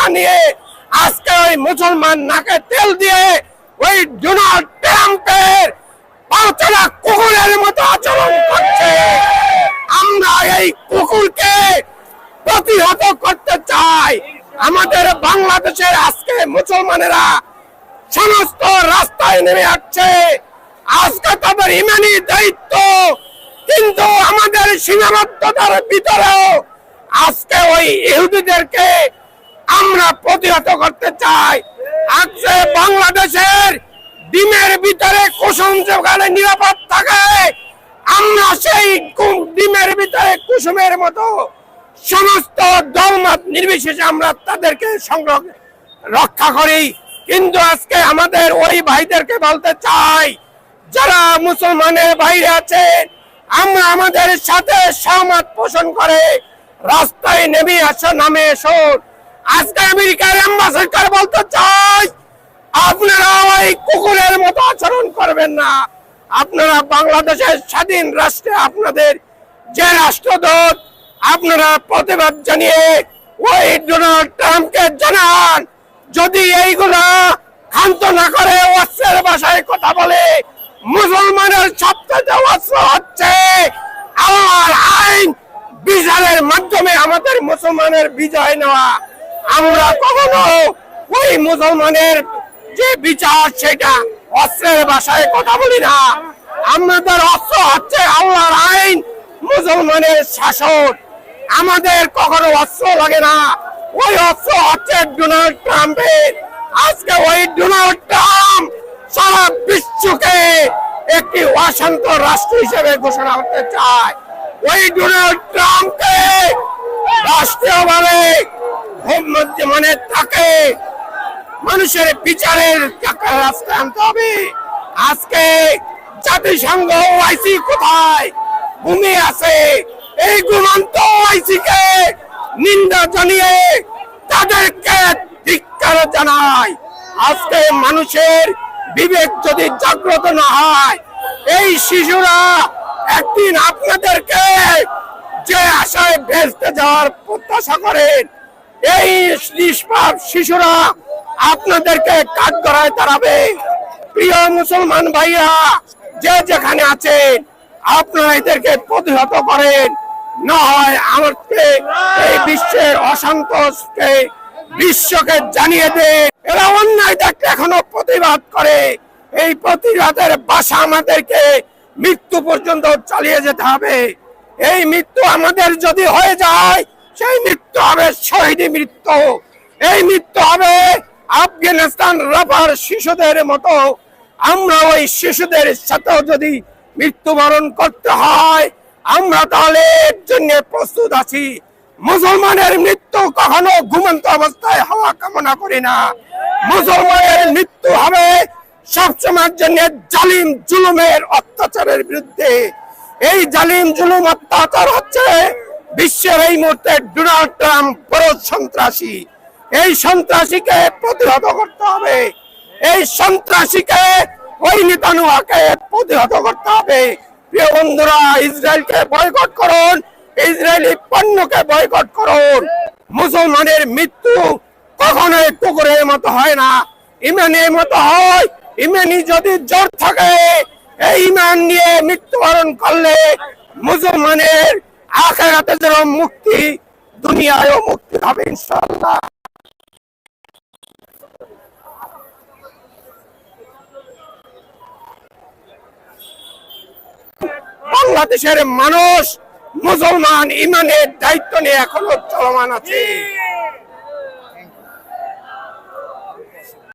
টাকা নিয়ে আজকে ওই মুসলমান নাকে তেল দিয়ে ওই ডোনাল্ড ট্রাম্পের পাঁচটা কুকুরের মতো আচরণ করছে। আমরা এই কুকুরকে প্রতিহত করতে চাই। আমাদের বাংলাদেশের আজকে মুসলমানেরা সমস্ত রাস্তায় নেমে আসছে। আজকে তাদের ইমানি দায়িত্ব, কিন্তু আমাদের সীমাবদ্ধতার ভিতরেও আজকে ওই ইহুদিদেরকে আমরা প্রতিহত করতে চাই। আজকে বাংলাদেশের ডিমের ভিতরে কুসুম যোগালে নিরাপদ থাকে, আমরা সেই ডিমের ভিতরে কুসুমের মতো সমস্ত দলমত নির্বিশেষে আমরা তাদেরকে সংগ্রহ রক্ষা করি। কিন্তু আজকে আমাদের ওই ভাইদেরকে বলতে চাই, যারা মুসলমানের বাইরে আছে, আমরা আমাদের সাথে সহমত পোষণ করে, রাস্তায় নেমে আসো, নামে এসো। আজকে আমেরিকার অ্যাম্বাসেডার বলতে চাই? আপনারা ওই কুকুরের মতো আচরণ করবেন না। আপনারা বাংলাদেশের স্বাধীন রাষ্ট্রে আপনাদের যে রাষ্ট্রদূত, আপনারা প্রতিবাদ জানিয়ে ওই ডোনাল্ড ট্রাম্পকে জানান, যদি এইগুলা ক্ষান্ত না করে অস্ত্রের ভাষায় কথা বলে, মুসলমানের সবচেয়ে অস্ত্র হচ্ছে আমার আইন, বিচারের মাধ্যমে আমাদের মুসলমানের বিজয় নেওয়া। আমরা কখনো ওই মুসলমানের যে বিচার, সেটা অস্ত্রের ভাষায় কথা বলি না। আমাদের অস্ত্র হচ্ছে আল্লাহর আইন, মুসলমানের শাসন। আমাদের কখনো অস্ত্র লাগে না। ওই অস্ত্র হচ্ছে ডোনাল্ড ট্রাম্পের। আজকে ওই ডোনাল্ড ট্রাম্প সারা বিশ্বকে একটি অশান্ত রাষ্ট্র হিসেবে ঘোষণা করতে চায়। ওই ডোনাল্ড ট্রাম্পকে রাষ্ট্রীয়ভাবে মানে তাকে মানুষের বিচারের রাস্তায় আনতে হবে। আজকে জাতিসংঘ ওআইসি কোথায়? ভূমি আছে। এই ঘুমন্ত ওআইসি কে নিন্দা জানিয়ে তাদেরকে ধিক্কার জানায়। আজকে মানুষের বিবেক যদি জাগ্রত না হয়, এই শিশুরা একদিন আপনাদেরকে যে আশায় ভেসতে যাওয়ার প্রত্যাশা করেন এই নিষ্পাপ শিশুরা আপনাদেরকে কাঠ গড়ায় দাঁড়াবে প্রিয় মুসলমান ভাইয়া যে যেখানে আছেন, আপনারা এদেরকে প্রতিহত করেন। না হয় আমাকে এই বিশ্বের অসন্তোষকে, বিশ্বকে জানিয়ে দেন। এরা অন্যায় দেখতে এখনও প্রতিবাদ করে। এই প্রতিবাদের বাসা আমাদেরকে মৃত্যু পর্যন্ত চালিয়ে যেতে হবে। এই মৃত্যু আমাদের যদি হয়ে যায় সেই মৃত্যু হবে, শহীদ মৃত্যু এই মৃত্যু হবে আফগানিস্তান রাফার শিশুদের মতো। আমরা ওই শিশুদের সাথে যদি মৃত্যুবরণ করতে হয়, আমরা তাহলে এর জন্য প্রস্তুত আছি। মুসলমানের মৃত্যু কখনো ঘুমন্ত অবস্থায় হওয়া কামনা করি না। মুসলমানের মৃত্যু হবে সবসময়ের জন্য জালিম জুলুমের অত্যাচারের বিরুদ্ধে। এই জালিম জুলুম অত্যাচার হচ্ছে বিশ্বের এই মুহূর্তে ডোনাল্ড ট্রাম্প বড় সন্ত্রাসী। এই সন্ত্রাসীকে প্রতিহত করতে হবে। এই সন্ত্রাসীকে ওই নেতানুয়াকে প্রতিহত করতে হবে। প্রিয় বন্ধুরা, ইসরায়েলকে বয়কট করুন। ইসরায়েলি পণ্যকে বয়কট করুন। মুসলমানের মৃত্যু কখনোই কুকুরের মতো হয় না। ইমানের মতো হয়। ইমানি যদি জোর থাকে, এই ইমান নিয়ে মৃত্যুবরণ করলে মুসলমানের আখেরাতে যেন মুক্তি দুনিয়ায়ও মুক্তি হবে ইনশাআল্লাহ। বাংলাদেশের মানুষ মুসলমান, ইমানের দায়িত্ব নিয়ে এখনও চলমান আছে।